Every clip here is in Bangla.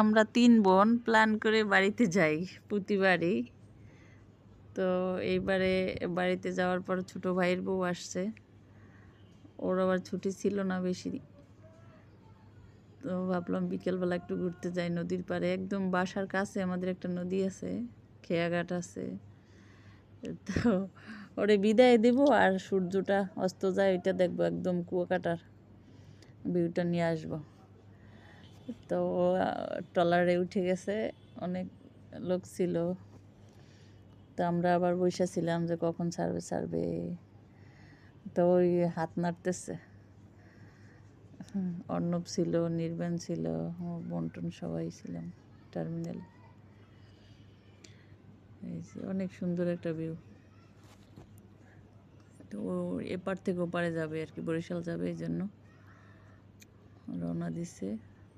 আমরা তিন বোন প্ল্যান করে বাড়িতে যাই প্রতিবারই। তো এইবারে বাড়িতে যাওয়ার পর ছোট ভাইয়ের বউ আসছে। ওর আবার ছুটি ছিল না বেশি। তো ভাবলাম বিকেলবেলা একটু ঘুরতে যাই নদীর পাড়ে। একদম বাসার কাছে আমাদের একটা নদী আছে, খেয়াঘাট আছে। তো ওরে বিদায় দেব আর সূর্যটা অস্ত যায়, ওইটা দেখব একদম কুয়াকাটার ভিউটা নিয়ে আসব। তো ট্রলারে উঠে গেছে, অনেক লোক ছিল। তো আমরা আবার বসে ছিলাম যে কখন ছাড়বে ছাড়বে। তো ওই হাত নাড়তেছে। অর্ণব ছিল, নির্বাণ ছিল বন্টন সবাই ছিলাম টার্মিনালে। এই যে অনেক সুন্দর একটা ভিউ। তো এপার থেকে ওপারে যাবে আর কি, বরিশাল যাবে এই জন্য। রওনা দিছে।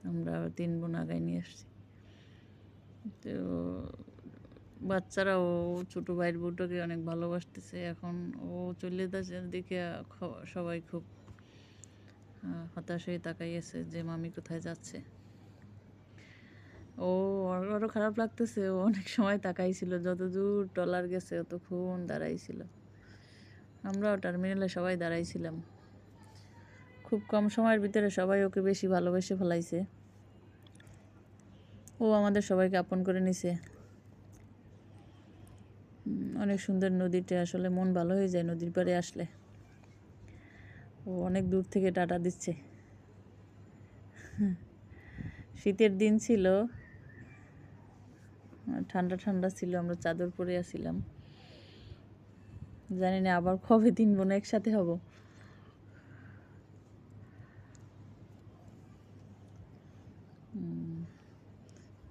আমরা তিন বোন আগায় নিয়ে আসছি। তো বাচ্চারা ও ছোটো ভাইয়ের বউটাকে অনেক ভালোবাসতেছে। এখন ও চলে যাচ্ছে দেখে সবাই খুব হতাশ হয়ে তাকাইয়েছে যে, মামি কোথায় যাচ্ছে? ও ওরও খারাপ লাগতেছে। ও অনেক সময় তাকাইছিল, যত দূর ট্রলার গেছে ততক্ষণ দাঁড়াইছিল। আমরাও টার্মিনালে সবাই দাঁড়াইছিলাম। খুব কম সময়ের ভিতরে সবাই ওকে বেশি ভালোবেসে ফেলাইছে। ও আমাদের সবাইকে আপন করে নিছে। অনেক সুন্দর নদীটা আসলে মন ভালো হয়ে যায় নদীর পাড়ে আসলে। ও অনেক দূর থেকে টাটা দিচ্ছে। শীতের দিন ছিল। ঠান্ডা ঠান্ডা ছিল, আমরা চাদর পরে আসছিলাম জানি না আবার কবে তিন বোন একসাথে হব।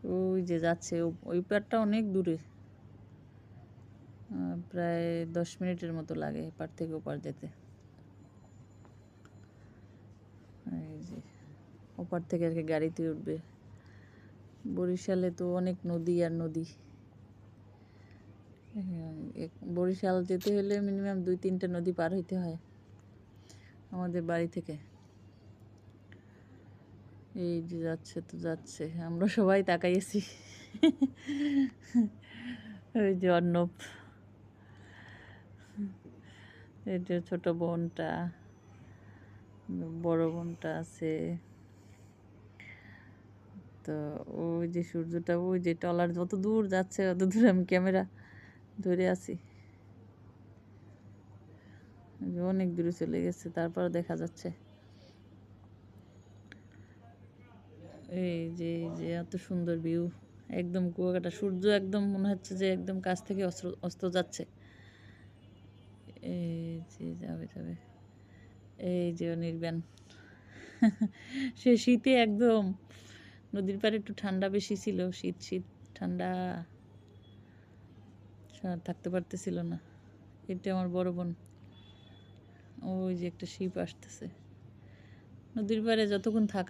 ওই যে যাচ্ছে ওই পারটা অনেক দূরে। প্রায় দশ মিনিটের মতো লাগে এপার থেকে ওপার যেতে। এই যে ওপার থেকে আর কি গাড়িতে উঠবে। বরিশালে তো অনেক নদী আর নদী। বরিশাল যেতে হলে মিনিমাম দুই তিনটা নদী পার হইতে হয় আমাদের বাড়ি থেকে। এই যে যাচ্ছে তো যাচ্ছে, আমরা সবাই তাকাইছি ওই যে অর্ণব। এই যে ছোট বোনটা, বড় বোনটা আছে। তো ওই যে সূর্যটা, ওই যে টলার যত দূর যাচ্ছে অত দূর আমি ক্যামেরা ধরে আছি। অনেক দূরে চলে গেছে তারপর দেখা যাচ্ছে। এই যে যে এত সুন্দর ভিউ একদম কুয়াকাটা, সূর্য একদম মনে হচ্ছে যে একদম কাছ থেকে অস্ত অস্ত যাচ্ছে। এই যে যাবে যাবে। এই যে অনির্বাণ। সে শীতে একদম, নদীর পাড়ে একটু ঠান্ডা বেশি ছিল, শীত শীত, ঠান্ডা। থাকতে পারতেছিল না। এটা আমার বড় বোন। ওই যে একটা শিপ আসতেছে। নদীর পাড়ে যতক্ষণ থাকা